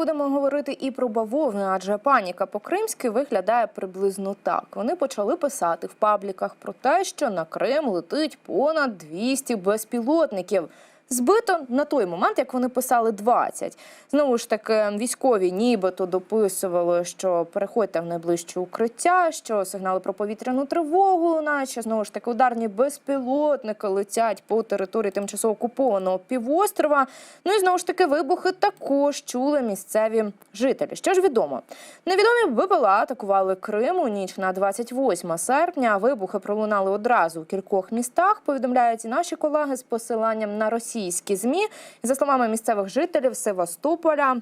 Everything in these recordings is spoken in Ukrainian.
будемо говорити і про бавовну, адже паніка по-кримськи виглядає приблизно так. Вони почали писати в пабліках про те, що на Крим летить понад 200 безпілотників. Збито на той момент, як вони писали 20. Знову ж таки, військові нібито дописували, що переходьте в найближче укриття, що сигнали про повітряну тривогу лунають, що знову ж таки ударні безпілотники летять по території тимчасово окупованого півострова. Ну і знову ж таки вибухи також чули місцеві жителі. Що ж відомо? Невідомі БПЛА атакували Крим у ніч на 28 серпня. Вибухи пролунали одразу у кількох містах. Повідомляють і наші колеги з посиланням на російські змі. За словами місцевих жителів Севастополя,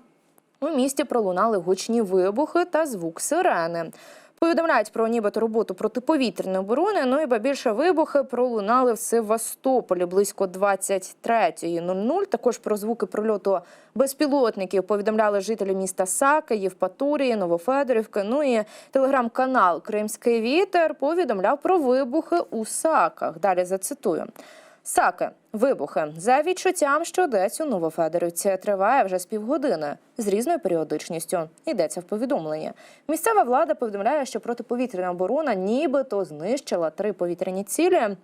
у місті пролунали гучні вибухи та звук сирени. Повідомляють про нібито роботу протиповітряної оборони. Ну і ба більше вибухи пролунали в Севастополі близько 23.00. Також про звуки прильоту безпілотників повідомляли жителі міста Саки, Євпаторії, Новофедорівки. Ну і телеграм-канал Кримський вітер повідомляв про вибухи у Саках. Далі зацитую. Саки, вибухи за відчуттям, що десь у Новофедорівці триває вже з півгодини з різною періодичністю. Йдеться в повідомленні. Місцева влада повідомляє, що протиповітряна оборона нібито знищила три повітряні цілі.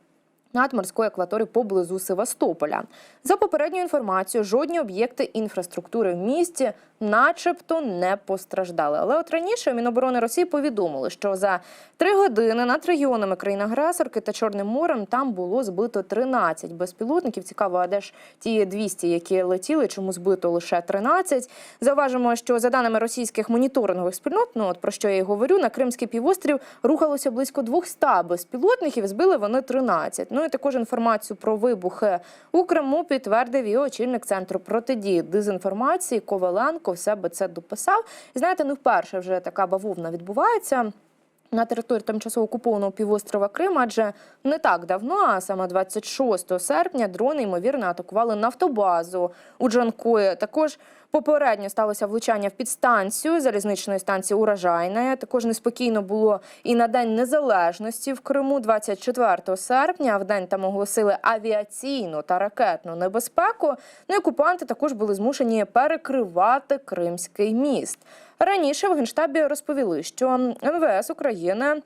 Над морською акваторією поблизу Севастополя. За попередньою інформацією, жодні об'єкти інфраструктури в місті, начебто, не постраждали. Але от раніше Міноборони Росії повідомили, що за три години над регіонами країн-агресорки та Чорним морем там було збито 13 безпілотників. Цікаво, а де ж ті 200, які летіли, чому збито лише 13? Зауважимо, що за даними російських моніторингових спільнот, ну от про що я і говорю, на Кримський півострів рухалося близько 200 безпілотників. Збили вони 13. Ну і також інформацію про вибухи у Криму підтвердив і очільник центру протидії дезінформації Коваленко. В себе це дописав. І знаєте, не вперше вже така бавовна відбувається. На території тимчасово окупованого півострова Крим, адже не так давно, а саме 26 серпня, дрони ймовірно атакували нафтобазу у Джанкої. Також попередньо сталося влучання в підстанцію залізничної станції Урожайна. Також неспокійно було і на День Незалежності в Криму, 24 серпня. В день там оголосили авіаційну та ракетну небезпеку. Ну окупанти також були змушені перекривати Кримський міст. Раніше в генштабі розповіли, що МВС України.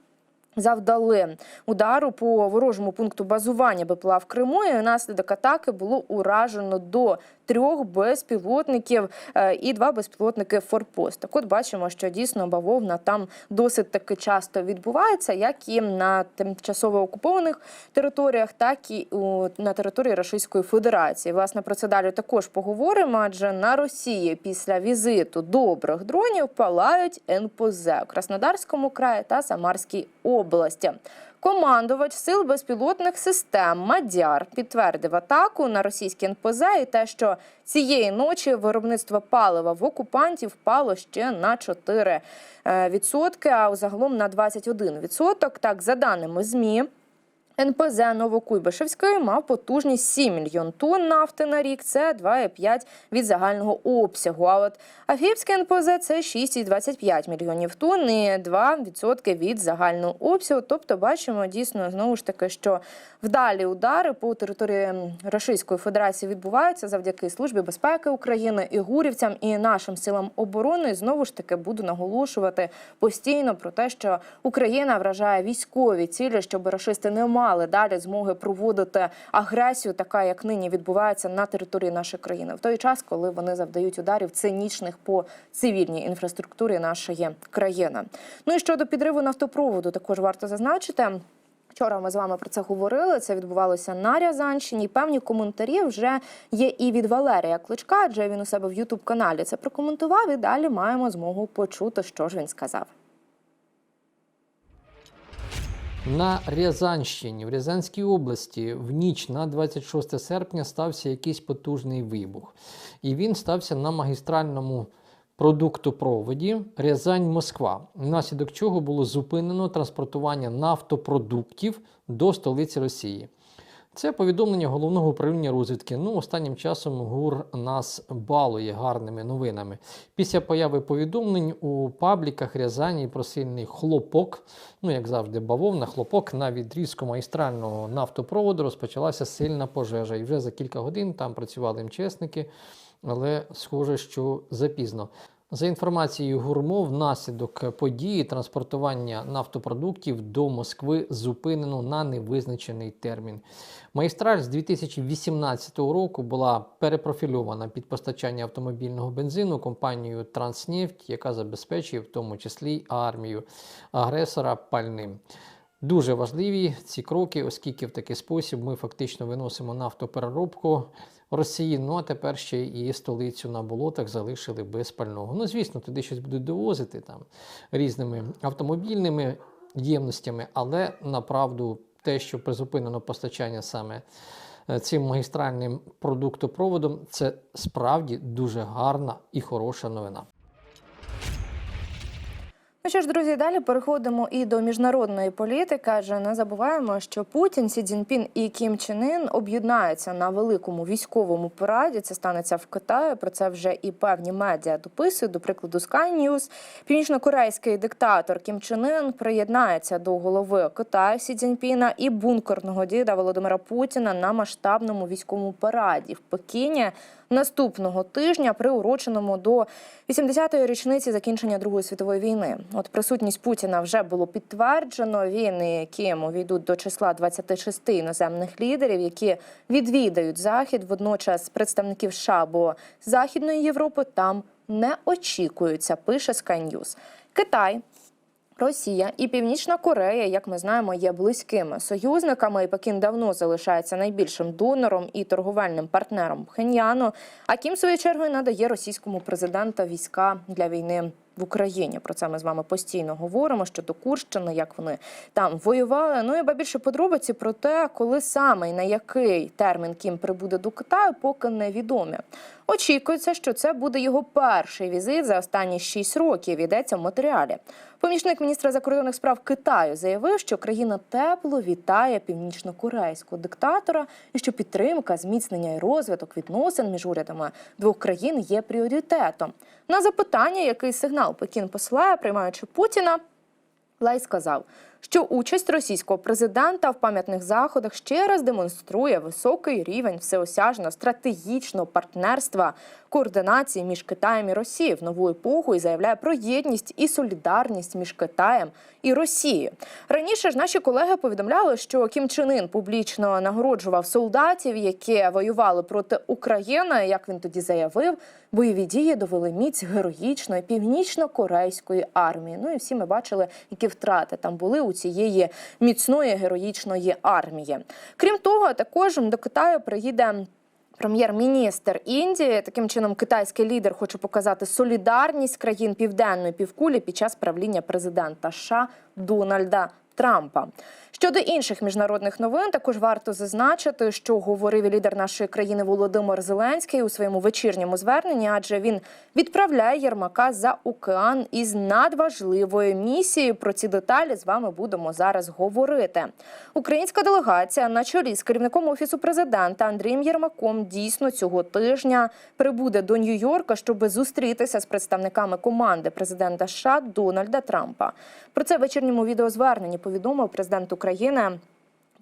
Завдали удару по ворожому пункту базування БПЛА в Криму. І Наслідок атаки було уражено до трьох безпілотників е, і два безпілотники Форпост. Так от бачимо, що дійсно бавовна там досить таки часто відбувається, як і на тимчасово окупованих територіях, так і на території Російської Федерації. Власне про це далі також поговоримо. Адже на Росії після візиту добрих дронів палають НПЗ у Краснодарському краї та Самарській області. Командувач сил безпілотних систем Мадяр підтвердив атаку на російські НПЗ і те, що цієї ночі виробництво палива в окупантів впало ще на 4 е, відсотки, а загалом на 21 відсоток. Так, за даними ЗМІ. НПЗ Новокуйбишевський мав потужність 7 мільйон тонн нафти на рік. Це 2,5 від загального обсягу. А от Афіпське НПЗ це 6,25 мільйонів тонн і 2% від загального обсягу. Тобто бачимо дійсно знову ж таки, що вдалі удари по території Російської Федерації відбуваються завдяки службі безпеки України і гурівцям і нашим силам оборони. І Знову ж таки буду наголошувати постійно про те, що Україна вражає військові цілі, щоб рашисти не мали далі змоги проводити агресію, така як нині відбувається на території нашої країни, в той час, коли вони завдають ударів цинічних по цивільній інфраструктурі нашої країни. Ну і щодо підриву нафтопроводу, також варто зазначити. Вчора ми з вами про це говорили. Це відбувалося на Рязанщині. Певні коментарі вже є і від Валерія Кличка, адже він у себе в Ютуб каналі це прокоментував. І далі маємо змогу почути, що ж він сказав. На Рязанщині, в Рязанській області, в ніч на 26 серпня стався якийсь потужний вибух. І він стався на магістральному продуктопроводі Рязань-Москва, внаслідок чого було зупинено транспортування нафтопродуктів до столиці Росії. Це повідомлення головного управління розвідки. Ну, останнім часом ГУР нас балує гарними новинами. Після появи повідомлень у пабліках Рязані про сильний хлопок, ну як завжди, бавовна, хлопок на відрізку магістрального нафтопроводу розпочалася сильна пожежа. І вже за кілька годин там працювали МЧСники, але схоже, що запізно. За інформацією ГУРМО, внаслідок події транспортування нафтопродуктів до Москви зупинено на невизначений термін. Магістраль з 2018 року була перепрофільована під постачання автомобільного бензину компанією Транснефть, яка забезпечує в тому числі армію агресора пальним. Дуже важливі ці кроки, оскільки в такий спосіб ми фактично виносимо нафтопереробку Росії. Ну а тепер ще і столицю на болотах залишили без пального. Ну, звісно, туди щось будуть довозити там різними автомобільними ємностями, але направду те, що призупинено постачання саме е, цим магістральним продуктопроводом, це справді дуже гарна і хороша новина. Ну що ж, друзі, далі переходимо і до міжнародної політики. Адже не забуваємо, що Путін, Сі Цзіньпін і Кім Чен Ін об'єднаються на великому військовому параді. Це станеться в Китаї. Про це вже і певні медіа дописують. До прикладу, Sky News. Північно-корейський диктатор Кім Чен Ін приєднається до голови Китаю Сі Цзіньпіна і бункерного діда Володимира Путіна на масштабному військовому параді в Пекіні наступного тижня, приуроченому до 80-ї річниці закінчення Другої світової війни. От присутність Путіна вже було підтверджено. Він і увійдуть до числа 26 іноземних лідерів, які відвідають захід. Водночас представників США або Західної Європи там не очікуються. Пише Sky News. Китай. Росія і Північна Корея, як ми знаємо, є близькими союзниками. І Пекін давно залишається найбільшим донором і торговельним партнером Пхеньяну. А Кім своєю чергою надає російському президенту війська для війни в Україні. Про це ми з вами постійно говоримо щодо Курщини, як вони там воювали. Ну і ба більше подробиці про те, коли саме і на який термін Кім прибуде до Китаю, поки невідомі. Очікується, що це буде його перший візит за останні шість років. Йдеться в матеріалі. Помічник міністра закордонних справ Китаю заявив, що країна тепло вітає північно-корейського диктатора і що підтримка, зміцнення і розвиток відносин між урядами двох країн є пріоритетом. На запитання, який сигнал Пекін посилає, приймаючи Путіна, Лай сказав, що участь російського президента в пам'ятних заходах ще раз демонструє високий рівень всеосяжного стратегічного партнерства, координації між Китаєм і Росією в нову епоху і заявляє про єдність і солідарність між Китаєм і Росією. Раніше ж наші колеги повідомляли, що Кім Чен Ін публічно нагороджував солдатів, які воювали проти України. Як він тоді заявив, бойові дії довели міць героїчної північно-корейської армії. Ну і всі ми бачили, які втрати там були у цієї міцної героїчної армії. Крім того, також до Китаю приїде. Прем'єр-міністр Індії таким чином китайський лідер хоче показати солідарність країн південної півкулі під час правління президента США Дональда Трампа. Щодо інших міжнародних новин, також варто зазначити, що говорив лідер нашої країни Володимир Зеленський у своєму вечірньому зверненні, адже він відправляє Єрмака за океан із надважливою місією. Про ці деталі з вами будемо зараз говорити. Українська делегація на чолі з керівником офісу президента Андрієм Єрмаком дійсно цього тижня прибуде до Нью-Йорка, щоб зустрітися з представниками команди президента США Дональда Трампа. Про це вечірньому відеозверненні повідомив президент України.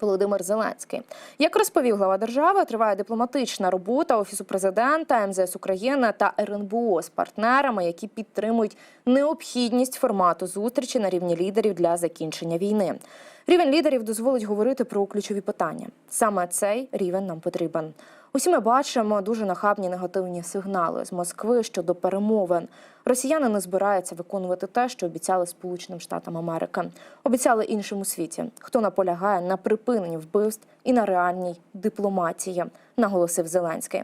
Володимир Зеленський, як розповів глава держави, триває дипломатична робота офісу президента, МЗС України та РНБО з партнерами, які підтримують необхідність формату зустрічі на рівні лідерів для закінчення війни. Рівень лідерів дозволить говорити про ключові питання. Саме цей рівень нам потрібен. Усі ми бачимо дуже нахабні негативні сигнали з Москви щодо перемовин. Росіяни не збираються виконувати те, що обіцяли Сполученим Штатам Америки, обіцяли іншому світі, хто наполягає на припиненні вбивств і на реальній дипломатії, наголосив Зеленський.